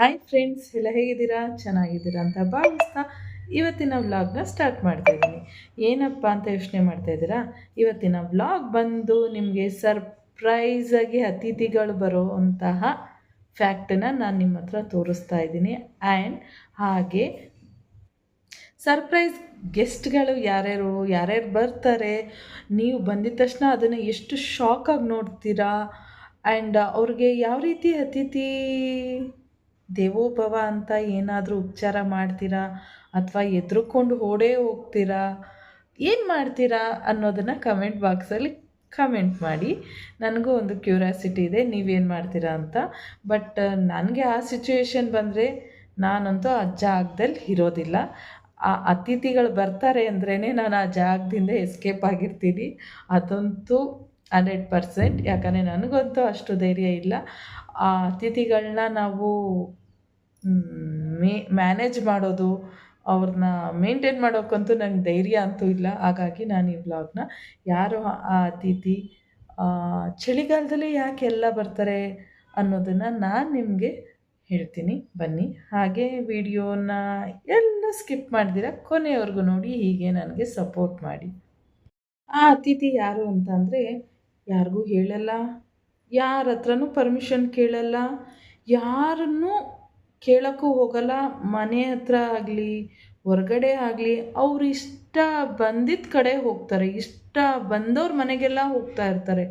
Hi friends ಎಲ್ಲ ಹೇಗಿದ್ದೀರಾ? ಚೆನ್ನಾಗಿದ್ದೀರಾ ಅಂತ ಭಾವಿಸ್ತಾ ಇವತ್ತಿನ ವ್ಲಾಗ್ನ ಸ್ಟಾರ್ಟ್ ಮಾಡ್ತಾ ಇದ್ದೀನಿ. ಏನಪ್ಪ ಅಂತ ಯೋಚನೆ ಮಾಡ್ತಾ ಇದ್ದೀರಾ? ಇವತ್ತಿನ ವ್ಲಾಗ್ ಬಂದು ನಿಮಗೆ ಸರ್ಪ್ರೈಸಾಗಿ ಅತಿಥಿಗಳು ಬರುವಂತಹ ಫ್ಯಾಕ್ಟನ್ನ ನಾನು ನಿಮ್ಮ ಹತ್ರ ತೋರಿಸ್ತಾ ಇದ್ದೀನಿ. ಆ್ಯಂಡ್ ಹಾಗೆ ಸರ್ಪ್ರೈಸ್ ಗೆಸ್ಟ್ಗಳು ಯಾರ್ಯಾರು ಯಾರ್ಯಾರು ಬರ್ತಾರೆ, ನೀವು ಬಂದಿದ ತಕ್ಷಣ ಅದನ್ನು ಎಷ್ಟು ಶಾಕಾಗಿ ನೋಡ್ತೀರಾ? ಆ್ಯಂಡ್ ಅವ್ರಿಗೆ ಯಾವ ರೀತಿ ಅತಿಥಿ ದೇವೋಭವ ಅಂತ ಏನಾದರೂ ಉಪಚಾರ ಮಾಡ್ತೀರಾ? ಅಥವಾ ಎದುರುಕೊಂಡು ಓಡೇ ಹೋಗ್ತೀರಾ? ಏನು ಮಾಡ್ತೀರಾ ಅನ್ನೋದನ್ನು ಕಮೆಂಟ್ ಬಾಕ್ಸಲ್ಲಿ ಕಮೆಂಟ್ ಮಾಡಿ. ನನಗೂ ಒಂದು ಕ್ಯೂರಿಯಾಸಿಟಿ ಇದೆ, ನೀವೇನು ಮಾಡ್ತೀರಾ ಅಂತ. ಬಟ್ ನನಗೆ ಆ ಸಿಚುವೇಶನ್ ಬಂದರೆ ನಾನಂತೂ ಆ ಜಾಗದಲ್ಲಿ ಇರೋದಿಲ್ಲ. ಆ ಅತಿಥಿಗಳು ಬರ್ತಾರೆ ಅಂದ್ರೇ ನಾನು ಆ ಜಾಗದಿಂದ ಎಸ್ಕೇಪ್ ಆಗಿರ್ತೀನಿ. ಅದಂತೂ ಹಂಡ್ರೆಡ್ ಪರ್ಸೆಂಟ್. ಯಾಕಂದರೆ ನನಗಂತೂ ಅಷ್ಟು ಧೈರ್ಯ ಇಲ್ಲ. ಆ ಅತಿಥಿಗಳನ್ನ ನಾವು ಮೇ ಮ್ಯಾನೇಜ್ ಮಾಡೋದು ಅವ್ರನ್ನ ಮೇಂಟೈನ್ ಮಾಡೋಕ್ಕಂತೂ ನಂಗೆ ಧೈರ್ಯ ಅಂತೂ ಇಲ್ಲ. ಹಾಗಾಗಿ ನಾನು ಈ ವ್ಲಾಗ್ನ ಯಾರು ಆ ಅತಿಥಿ ಚಳಿಗಾಲದಲ್ಲಿ ಯಾಕೆ ಎಲ್ಲ ಬರ್ತಾರೆ ಅನ್ನೋದನ್ನು ನಾನು ನಿಮಗೆ ಹೇಳ್ತೀನಿ. ಬನ್ನಿ. ಹಾಗೆ ವಿಡಿಯೋನ ಎಲ್ಲ ಸ್ಕಿಪ್ ಮಾಡಿದಿರ ಕೊನೆಯವರೆಗೂ ನೋಡಿ ಹೀಗೆ ನನಗೆ ಸಪೋರ್ಟ್ ಮಾಡಿ. ಆ ಅತಿಥಿ ಯಾರು ಅಂತಂದರೆ ಯಾರಿಗೂ ಹೇಳಲ್ಲ. ಯಾರ ಹತ್ರನೂ ಪರ್ಮಿಷನ್ ಕೇಳಲ್ಲ. ಯಾರನ್ನೂ ಕೇಳೋಕ್ಕೂ ಹೋಗಲ್ಲ. ಮನೆ ಹತ್ರ ಆಗಲಿ, ಹೊರಗಡೆ ಆಗಲಿ, ಅವರು ಇಷ್ಟ ಬಂದಿದ್ದ ಕಡೆ ಹೋಗ್ತಾರೆ. ಇಷ್ಟ ಬಂದವ್ರ ಮನೆಗೆಲ್ಲ ಹೋಗ್ತಾ ಇರ್ತಾರೆ.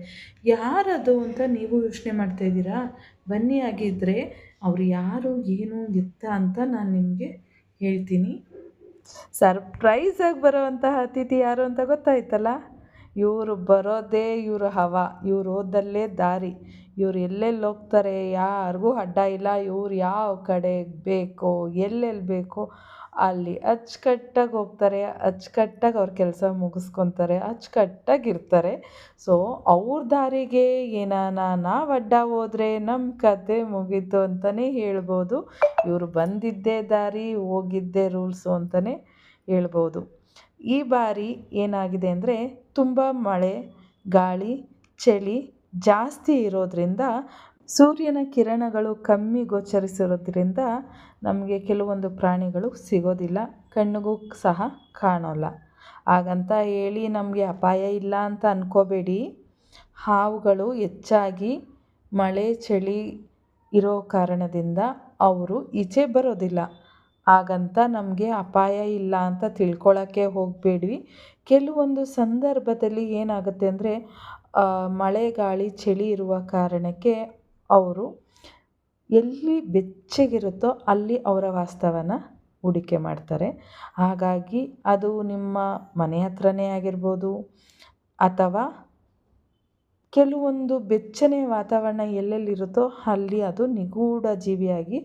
ಯಾರದು ಅಂತ ನೀವು ಯೋಚನೆ ಮಾಡ್ತಾಯಿದ್ದೀರಾ ಬನ್ನಿ ಆಗಿದ್ದರೆ ಅವ್ರು ಯಾರು, ಏನು, ಎತ್ತ ಅಂತ ನಾನು ನಿಮಗೆ ಹೇಳ್ತೀನಿ. ಸರ್ಪ್ರೈಸಾಗಿ ಬರೋವಂತಹ ಅತಿಥಿ ಯಾರು ಅಂತ ಗೊತ್ತಾಯ್ತಲ್ಲ? ಇವರು ಬರೋದೇ ಇವರು ಹವ, ಇವ್ರು ಹೋದಲ್ಲೇ ದಾರಿ. ಇವ್ರು ಎಲ್ಲೆಲ್ಲಿ ಹೋಗ್ತಾರೆ, ಯಾರಿಗೂ ಅಡ್ಡ ಇಲ್ಲ, ಇವ್ರು ಯಾವ ಕಡೆ ಬೇಕೋ, ಎಲ್ಲೆಲ್ಲಿ ಬೇಕೋ ಅಲ್ಲಿ ಅಚ್ಚುಕಟ್ಟಾಗಿ ಹೋಗ್ತಾರೆ, ಅಚ್ಚುಕಟ್ಟಾಗಿ ಅವ್ರ ಕೆಲಸ ಮುಗಿಸ್ಕೊತಾರೆ, ಅಚ್ಚುಕಟ್ಟಾಗಿ ಇರ್ತಾರೆ. ಸೊ ಅವ್ರ ದಾರಿಗೆ ಏನಾನ ನಾವು ಅಡ್ಡ ಹೋದರೆ ನಮ್ಮ ಕತೆ ಮುಗೀತು ಅಂತಲೇ ಹೇಳ್ಬೋದು. ಇವರು ಬಂದಿದ್ದೇ ದಾರಿ, ಹೋಗಿದ್ದೇ ರೂಲ್ಸು ಅಂತಲೇ ಹೇಳ್ಬೋದು. ಈ ಬಾರಿ ಏನಾಗಿದೆ ಅಂದರೆ ತುಂಬ ಮಳೆ, ಗಾಳಿ, ಚಳಿ ಜಾಸ್ತಿ ಇರೋದರಿಂದ ಸೂರ್ಯನ ಕಿರಣಗಳು ಕಮ್ಮಿ ಗೋಚರಿಸಿರೋದ್ರಿಂದ ನಮಗೆ ಕೆಲವೊಂದು ಪ್ರಾಣಿಗಳು ಸಿಗೋದಿಲ್ಲ, ಕಣ್ಣಿಗೂ ಸಹ ಕಾಣೋಲ್ಲ. ಹಾಗಂತ ಹೇಳಿ ನಮಗೆ ಅಪಾಯ ಇಲ್ಲ ಅಂತ ಅಂದ್ಕೋಬೇಡಿ ಹಾವುಗಳು ಹೆಚ್ಚಾಗಿ ಮಳೆ, ಚಳಿ ಇರೋ ಕಾರಣದಿಂದ ಅವರು ಈಚೆ ಬರೋದಿಲ್ಲ. ಹಾಗಂತ ನಮಗೆ ಅಪಾಯ ಇಲ್ಲ ಅಂತ ತಿಳ್ಕೊಳ್ಳೋಕ್ಕೆ ಹೋಗಬೇಡಿ ಕೆಲವೊಂದು ಸಂದರ್ಭದಲ್ಲಿ ಏನಾಗುತ್ತೆ ಅಂದರೆ ಮಳೆ, ಗಾಳಿ, ಚಳಿ ಇರುವ ಕಾರಣಕ್ಕೆ ಅವರು ಎಲ್ಲಿ ಬೆಚ್ಚಗಿರುತ್ತೋ ಅಲ್ಲಿ ಅವರ ವಾಸ್ತವನ ಹೂಡಿಕೆ ಮಾಡ್ತಾರೆ. ಹಾಗಾಗಿ ಅದು ನಿಮ್ಮ ಮನೆ ಹತ್ರನೇ ಆಗಿರ್ಬೋದು ಅಥವಾ ಕೆಲವೊಂದು ಬೆಚ್ಚನೆಯ ವಾತಾವರಣ ಎಲ್ಲೆಲ್ಲಿರುತ್ತೋ ಅಲ್ಲಿ ಅದು ನಿಗೂಢ ಜೀವಿಯಾಗಿ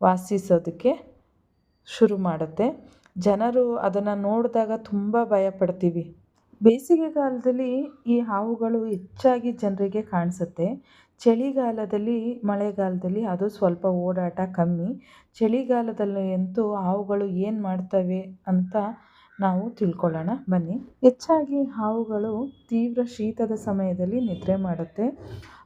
ವಾಸಿಸೋದಕ್ಕೆ ಶುರು ಮಾಡುತ್ತೆ. ಜನರು ಅದನ್ನು ನೋಡಿದಾಗ ತುಂಬ ಭಯಪಡ್ತೀವಿ. ಬೇಸಿಗೆಗಾಲದಲ್ಲಿ ಈ ಹಾವುಗಳು ಹೆಚ್ಚಾಗಿ ಜನರಿಗೆ ಕಾಣಿಸುತ್ತೆ. ಚಳಿಗಾಲದಲ್ಲಿ, ಮಳೆಗಾಲದಲ್ಲಿ ಅದು ಸ್ವಲ್ಪ ಓಡಾಟ ಕಮ್ಮಿ. ಚಳಿಗಾಲದಲ್ಲಿ ಅಂತೂ ಹಾವುಗಳು ಏನು ಮಾಡ್ತವೆ ಅಂತ ನಾವು ತಿಳ್ಕೊಳ್ಳೋಣ. ಬನ್ನಿ. ಹೆಚ್ಚಾಗಿ ಹಾವುಗಳು ತೀವ್ರ ಶೀತದ ಸಮಯದಲ್ಲಿ ನಿದ್ರೆ ಮಾಡುತ್ತೆ.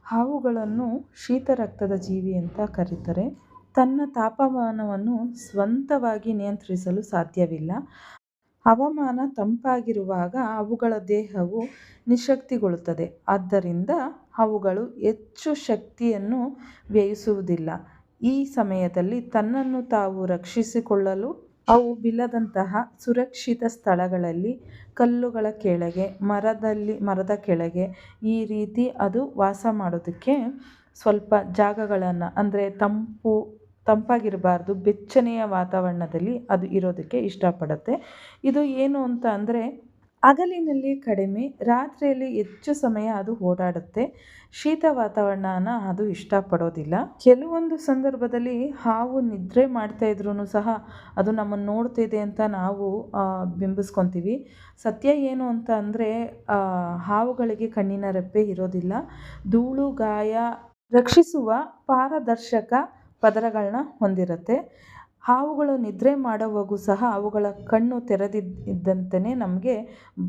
ಹಾವುಗಳನ್ನು ಶೀತ ರಕ್ತದ ಜೀವಿ ಅಂತ ಕರೀತಾರೆ. ತನ್ನ ತಾಪಮಾನವನ್ನು ಸ್ವಂತವಾಗಿ ನಿಯಂತ್ರಿಸಲು ಸಾಧ್ಯವಿಲ್ಲ. ಹವಾಮಾನ ತಂಪಾಗಿರುವಾಗ ಅವುಗಳ ದೇಹವು ನಿಶಕ್ತಿಗೊಳ್ಳುತ್ತದೆ ಆದ್ದರಿಂದ ಅವುಗಳು ಹೆಚ್ಚು ಶಕ್ತಿಯನ್ನು ವ್ಯಯಿಸುವುದಿಲ್ಲ. ಈ ಸಮಯದಲ್ಲಿ ತನ್ನನ್ನು ತಾವು ರಕ್ಷಿಸಿಕೊಳ್ಳಲು ಅವು ಬಿಲ್ಲದಂತಹ ಸುರಕ್ಷಿತ ಸ್ಥಳಗಳಲ್ಲಿ, ಕಲ್ಲುಗಳ ಕೆಳಗೆ, ಮರದಲ್ಲಿ, ಮರದ ಕೆಳಗೆ ಈ ರೀತಿ ಅದು ವಾಸ ಮಾಡೋದಕ್ಕೆ ಸ್ವಲ್ಪ ಜಾಗಗಳನ್ನು, ಅಂದರೆ ತಂಪು ತಂಪಾಗಿರಬಾರ್ದು, ಬೆಚ್ಚನೆಯ ವಾತಾವರಣದಲ್ಲಿ ಅದು ಇರೋದಕ್ಕೆ ಇಷ್ಟಪಡುತ್ತೆ. ಇದು ಏನು ಅಂತ ಅಂದರೆ, ಹಗಲಿನಲ್ಲಿ ಕಡಿಮೆ, ರಾತ್ರಿಯಲ್ಲಿ ಹೆಚ್ಚು ಸಮಯ ಅದು ಓಡಾಡುತ್ತೆ. ಶೀತ ವಾತಾವರಣನ ಅದು ಇಷ್ಟಪಡೋದಿಲ್ಲ. ಕೆಲವೊಂದು ಸಂದರ್ಭದಲ್ಲಿ ಹಾವು ನಿದ್ರೆ ಮಾಡ್ತಾ ಇದ್ರೂ ಸಹ ಅದು ನಮ್ಮನ್ನು ನೋಡ್ತಿದೆ ಅಂತ ನಾವು ಬಿಂಬಿಸ್ಕೊತೀವಿ. ಸತ್ಯ ಏನು ಅಂತ ಅಂದರೆ ಹಾವುಗಳಿಗೆ ಕಣ್ಣಿನ ರೆಪ್ಪೆ ಇರೋದಿಲ್ಲ. ಧೂಳು, ಗಾಯ ರಕ್ಷಿಸುವ ಪಾರದರ್ಶಕ ಪದರಗಳನ್ನ ಹೊಂದಿರುತ್ತೆ. ಹಾವುಗಳು ನಿದ್ರೆ ಮಾಡುವಾಗೂ ಸಹ ಅವುಗಳ ಕಣ್ಣು ತೆರೆದಿದ್ದಂತೆಯೇ ನಮಗೆ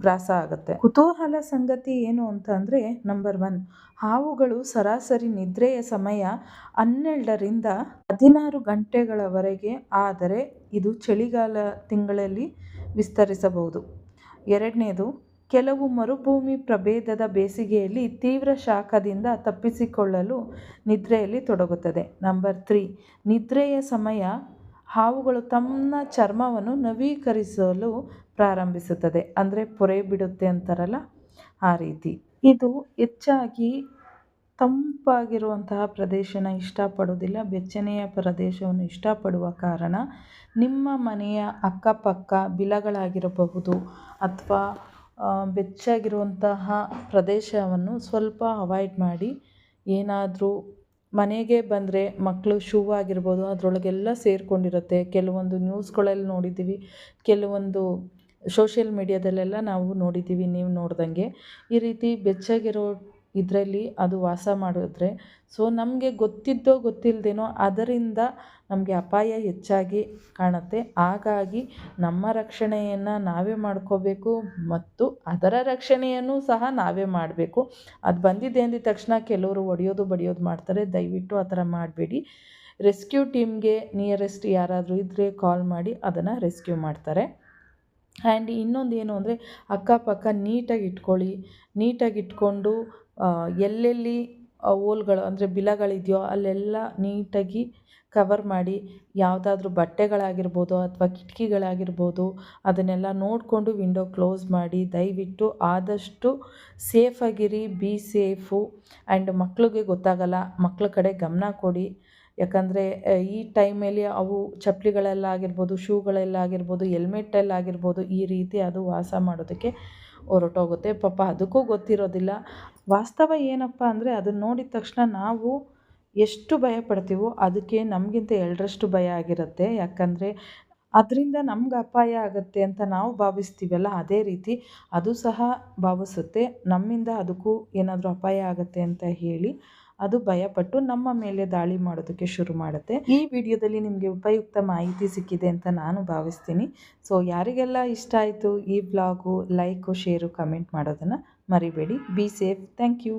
ಭ್ರಾಸ ಆಗುತ್ತೆ. ಕುತೂಹಲ ಸಂಗತಿ ಏನು ಅಂತ ಅಂದರೆ ನಂಬರ್ ಒನ್ ಹಾವುಗಳು ಸರಾಸರಿ ನಿದ್ರೆಯ ಸಮಯ ಹನ್ನೆರಡರಿಂದ ಹದಿನಾರು ಗಂಟೆಗಳವರೆಗೆ ಆದರೆ ಇದು ಚಳಿಗಾಲ ತಿಂಗಳಲ್ಲಿ ವಿಸ್ತರಿಸಬಹುದು. ಎರಡನೇದು ಕೆಲವು ಮರುಭೂಮಿ ಪ್ರಭೇದದ ಬೇಸಿಗೆಯಲ್ಲಿ ತೀವ್ರ ಶಾಖದಿಂದ ತಪ್ಪಿಸಿಕೊಳ್ಳಲು ನಿದ್ರೆಯಲ್ಲಿ ತೊಡಗುತ್ತದೆ. ನಂಬರ್ ತ್ರೀ, ನಿದ್ರೆಯ ಸಮಯ ಹಾವುಗಳು ತಮ್ಮ ಚರ್ಮವನ್ನು ನವೀಕರಿಸಲು ಪ್ರಾರಂಭಿಸುತ್ತದೆ. ಅಂದರೆ ಪೊರೆ ಬಿಡುತ್ತೆ ಅಂತಾರಲ್ಲ? ಆ ರೀತಿ. ಇದು ಹೆಚ್ಚಾಗಿ ತಂಪಾಗಿರುವಂತಹ ಪ್ರದೇಶನ ಇಷ್ಟಪಡೋದಿಲ್ಲ ಬೆಚ್ಚನೆಯ ಪ್ರದೇಶವನ್ನು ಇಷ್ಟಪಡುವ ಕಾರಣ ನಿಮ್ಮ ಮನೆಯ ಅಕ್ಕಪಕ್ಕ, ಬಿಲಗಳಾಗಿರಬಹುದು ಅಥವಾ ಬೆಚ್ಚಗಿರುವಂತಹ ಪ್ರದೇಶವನ್ನು ಸ್ವಲ್ಪ ಅವಾಯ್ಡ್ ಮಾಡಿ ಏನಾದರೂ ಮನೆಗೆ ಬಂದರೆ ಮಕ್ಕಳು ಶೂ ಆಗಿರ್ಬೋದು, ಅದರೊಳಗೆಲ್ಲ ಸೇರಿಕೊಂಡಿರುತ್ತೆ. ಕೆಲವೊಂದು ನ್ಯೂಸ್ಗಳಲ್ಲಿ ನೋಡಿದ್ದೀವಿ, ಕೆಲವೊಂದು ಸೋಷಿಯಲ್ ಮೀಡ್ಯಾದಲ್ಲೆಲ್ಲ ನಾವು ನೋಡಿದ್ದೀವಿ, ನೀವು ನೋಡ್ದಂಗೆ. ಈ ರೀತಿ ಬೆಚ್ಚಗಿರೋ ಇದರಲ್ಲಿ ಅದು ವಾಸ ಮಾಡಿದ್ರೆ. ಸೊ ನಮಗೆ ಗೊತ್ತಿದ್ದೋ ಗೊತ್ತಿಲ್ಲದೇನೋ ಅದರಿಂದ ನಮಗೆ ಅಪಾಯ ಹೆಚ್ಚಾಗಿ ಕಾಣುತ್ತೆ. ಹಾಗಾಗಿ ನಮ್ಮ ರಕ್ಷಣೆಯನ್ನು ನಾವೇ ಮಾಡ್ಕೋಬೇಕು ಮತ್ತು ಅದರ ರಕ್ಷಣೆಯನ್ನು ಸಹ ನಾವೇ ಮಾಡಬೇಕು. ಅದು ಬಂದಿದೆ ಅಂದಿದ ತಕ್ಷಣ ಕೆಲವರು ಒಡೆಯೋದು ಬಡಿಯೋದು ಮಾಡ್ತಾರೆ. ದಯವಿಟ್ಟು ಆ ಥರ ಮಾಡಬೇಡಿ. ರೆಸ್ಕ್ಯೂ ಟೀಮ್ಗೆ ನಿಯರೆಸ್ಟ್ ಯಾರಾದರೂ ಇದ್ದರೆ ಕಾಲ್ ಮಾಡಿ ಅದನ್ನು ರೆಸ್ಕ್ಯೂ ಮಾಡ್ತಾರೆ. ಆ್ಯಂಡ್ ಇನ್ನೊಂದು ಏನು ಅಂದರೆ ಅಕ್ಕಪಕ್ಕ ನೀಟಾಗಿ ಇಟ್ಕೊಳ್ಳಿ. ನೀಟಾಗಿ ಇಟ್ಕೊಂಡು ಎಲ್ಲೆಲ್ಲಿ ಹೋಲ್ಗಳು ಅಂದರೆ ಬಿಲಗಳಿದೆಯೋ ಅಲ್ಲೆಲ್ಲ ನೀಟಾಗಿ ಕವರ್ ಮಾಡಿ ಯಾವುದಾದ್ರೂ ಬಟ್ಟೆಗಳಾಗಿರ್ಬೋದು ಅಥವಾ ಕಿಟಕಿಗಳಾಗಿರ್ಬೋದು ಅದನ್ನೆಲ್ಲ ನೋಡಿಕೊಂಡು ವಿಂಡೋ ಕ್ಲೋಸ್ ಮಾಡಿ ದಯವಿಟ್ಟು ಆದಷ್ಟು ಸೇಫಾಗಿರಿ ಬಿ ಸೇಫು ಆ್ಯಂಡ್ ಮಕ್ಳಿಗೆ ಗೊತ್ತಾಗಲ್ಲ, ಮಕ್ಳ ಕಡೆ ಗಮನ ಕೊಡಿ. ಯಾಕಂದರೆ ಈ ಟೈಮಲ್ಲಿ ಅವು ಚಪ್ಪಲಿಗಳೆಲ್ಲ ಆಗಿರ್ಬೋದು ಶೂಗಳೆಲ್ಲ ಆಗಿರ್ಬೋದು ಹೆಲ್ಮೆಟ್ಟೆಲ್ಲ ಆಗಿರ್ಬೋದು ಈ ರೀತಿ ಅದು ವಾಸ ಮಾಡೋದಕ್ಕೆ ಹೊರಟೋಗುತ್ತೆ. ಪಾಪ ಅದಕ್ಕೂ ಗೊತ್ತಿರೋದಿಲ್ಲ. ವಾಸ್ತವ ಏನಪ್ಪ ಅಂದರೆ ಅದನ್ನು ನೋಡಿದ ತಕ್ಷಣ ನಾವು ಎಷ್ಟು ಭಯ ಪಡ್ತೀವೋ ಅದಕ್ಕೆ ನಮಗಿಂತ ಎರಡರಷ್ಟು ಭಯ ಆಗಿರುತ್ತೆ. ಯಾಕಂದರೆ ಅದರಿಂದ ನಮ್ಗೆ ಅಪಾಯ ಆಗುತ್ತೆ ಅಂತ ನಾವು ಭಾವಿಸ್ತೀವಲ್ಲ, ಅದೇ ರೀತಿ ಅದು ಸಹ ಭಾವಿಸುತ್ತೆ. ನಮ್ಮಿಂದ ಅದಕ್ಕೂ ಏನಾದರೂ ಅಪಾಯ ಆಗುತ್ತೆ ಅಂತ ಹೇಳಿ ಅದು ಭಯಪಟ್ಟು ನಮ್ಮ ಮೇಲೆ ದಾಳಿ ಮಾಡೋದಕ್ಕೆ ಶುರು ಮಾಡುತ್ತೆ. ಈ ವಿಡಿಯೋದಲ್ಲಿ ನಿಮಗೆ ಉಪಯುಕ್ತ ಮಾಹಿತಿ ಸಿಕ್ಕಿದೆ ಅಂತ ನಾನು ಭಾವಿಸ್ತೀನಿ. ಸೊ ಯಾರಿಗೆಲ್ಲ ಇಷ್ಟ ಆಯಿತು ಈ ಬ್ಲಾಗು ಲೈಕು ಶೇರು ಕಮೆಂಟ್ ಮಾಡೋದನ್ನು ಮರಿಬೇಡಿ. Be safe thank you